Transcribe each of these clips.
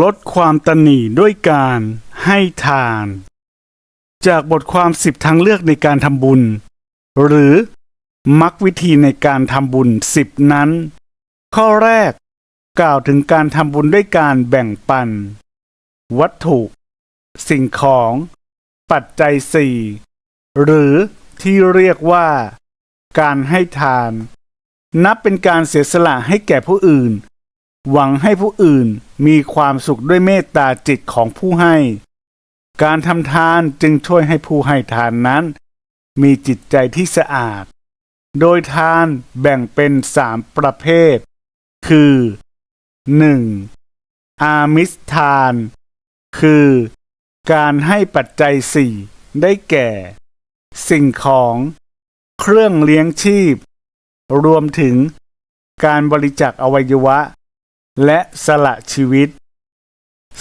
ลดความตนีด้วยการให้ทาน จากบทความสิบทางเลือกในการทำบุญ หรือมักวิธีในการทำบุญสิบนั้น ข้อแรกกล่าวถึงการทำบุญด้วยการแบ่งปัน วัตถุ สิ่งของ ปัจจัยสี่หรือที่เรียกว่า การให้ทาน นับเป็นการเสียสละให้แก่ผู้อื่น หวังให้ผู้อื่นมีความสุขด้วยเมตตาจิตของผู้ให้ การทำทานจึงช่วยให้ผู้ให้ทานนั้น มีจิตใจที่สะอาด โดยทานแบ่งเป็นสามประเภท คือ 1. อามิสทาน คือ การให้ปัจจัยสี่ได้แก่ สิ่งของ เครื่องเลี้ยงชีพ รวมถึงการบริจาคอวัยวะ และสละชีวิต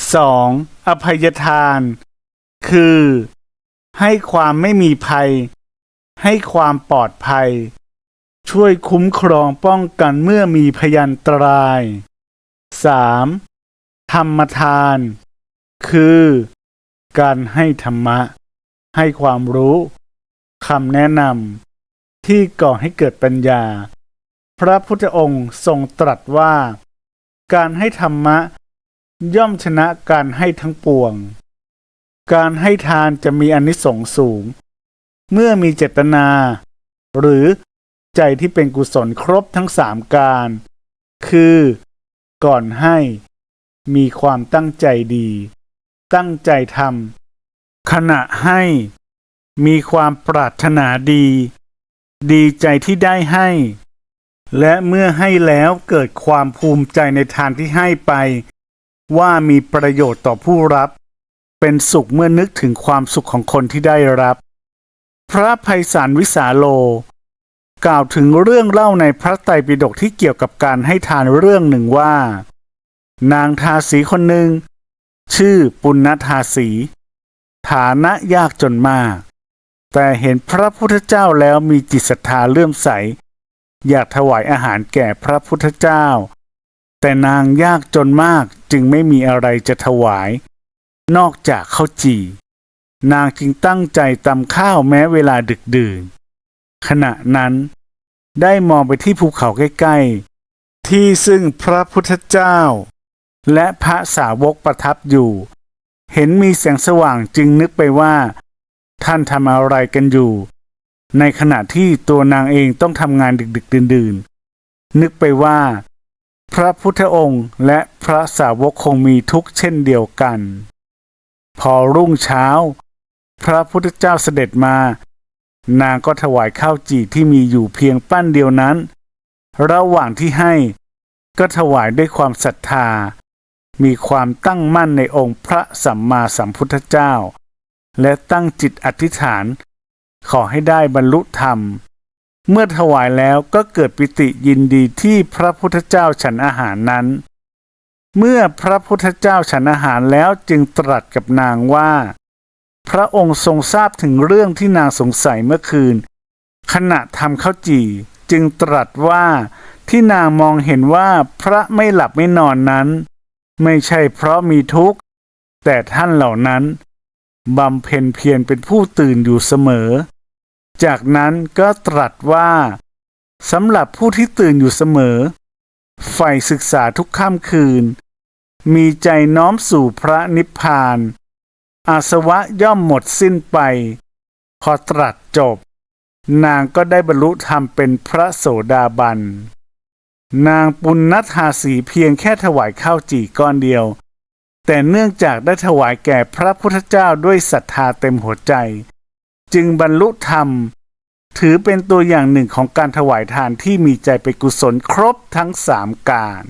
2. อภัยทาน คือ ให้ความไม่มีภัย ให้ความปลอดภัย ช่วยคุ้มครองป้องกันเมื่อมีพยันตราย 3. ธรรมทาน คือ การให้ธรรมะ ให้ความรู้คำแนะนำที่ก่อให้เกิดปัญญา พระพุทธองค์ทรงตรัสว่า การให้ธรรมะ ย่อมชนะการให้ทั้งปวง การให้ทานจะมีอนิสงส์สูง เมื่อมีเจตนา หรือใจที่เป็นกุศลครบทั้งสามการ คือ ก่อนให้ มีความตั้งใจดี ตั้งใจทำขณะให้ มีความปรารถนาดี ดีใจที่ได้ให้ และเมื่อให้แล้วเกิดความภูมิใจในทานที่ให้ไป ว่ามีประโยชน์ต่อผู้รับ เป็นสุขเมื่อนึกถึงความสุขของคนที่ได้รับ พระภัยสารวิสาโล กล่าวถึงเรื่องเล่าในพระไตรปิฎกที่เกี่ยวกับการให้ทานเรื่องหนึ่งว่า นางทาสีคนหนึ่งชื่อปุณณทาสี ฐานะยากจนมาก แต่เห็นพระพุทธเจ้าแล้วมีจิตศรัทธาเลื่อมใส อยากถวายอาหารแก่พระพุทธเจ้า แต่นางยากจนมากจึงไม่มีอะไรจะถวาย นอกจากข้าวจี่ นางจึงตั้งใจตำข้าวแม้เวลาดึกดื่น ขณะนั้นได้มองไปที่ภูเขาใกล้ๆ ที่ซึ่งพระพุทธเจ้า และพระสาวกประทับอยู่ เห็นมีแสงสว่างจึงนึกไปว่า ท่านทำอะไรกันอยู่ ในขณะที่ตัวนางเองต้องทำงานดึกๆดื่นๆ นึกไปว่า พระพุทธองค์และพระสาวกคงมีทุกข์เช่นเดียวกัน พอรุ่งเช้า พระพุทธเจ้าเสด็จมา นางก็ถวายข้าวจี่ที่มีอยู่เพียงปั้นเดียวนั้น ระหว่างที่ให้ก็ถวายด้วยความศรัทธา มีความตั้งมั่นในองค์พระสัมมาสัมพุทธเจ้า และตั้งจิตอธิษฐาน ขอให้ได้บรรลุธรรม เมื่อถวายแล้วก็เกิดปิติยินดีที่พระพุทธเจ้าฉันอาหารนั้น เมื่อพระพุทธเจ้าฉันอาหารแล้วจึงตรัสกับนางว่า พระองค์ทรงทราบถึงเรื่องที่นางสงสัยเมื่อคืน ขณะทำข้าวจี่จึงตรัสว่าที่นางมองเห็นว่าพระไม่หลับไม่นอนนั้น ไม่ใช่เพราะมีทุกข์ แต่ท่านเหล่านั้นบำเพ็ญเพียรเป็นผู้ตื่นอยู่เสมอ จากนั้นก็ตรัสว่าสำหรับผู้ที่ตื่นอยู่เสมอใฝ่ศึกษาทุกค่ำคืน มีใจน้อมสู่พระนิพพาน อาสวะย่อมหมดสิ้นไป พอตรัสจบ นางก็ได้บรรลุธรรมเป็นพระโสดาบัน นางปุณณทาสีเพียงแค่ถวายข้าวจี่ก้อนเดียว แต่เนื่องจากได้ถวายแก่พระพุทธเจ้าด้วยศรัทธาเต็มหัวใจ จึงบรรลุธรรม ถือเป็นตัวอย่างหนึ่งของการถวายทานที่มีใจเป็นกุศลครบทั้งสามการ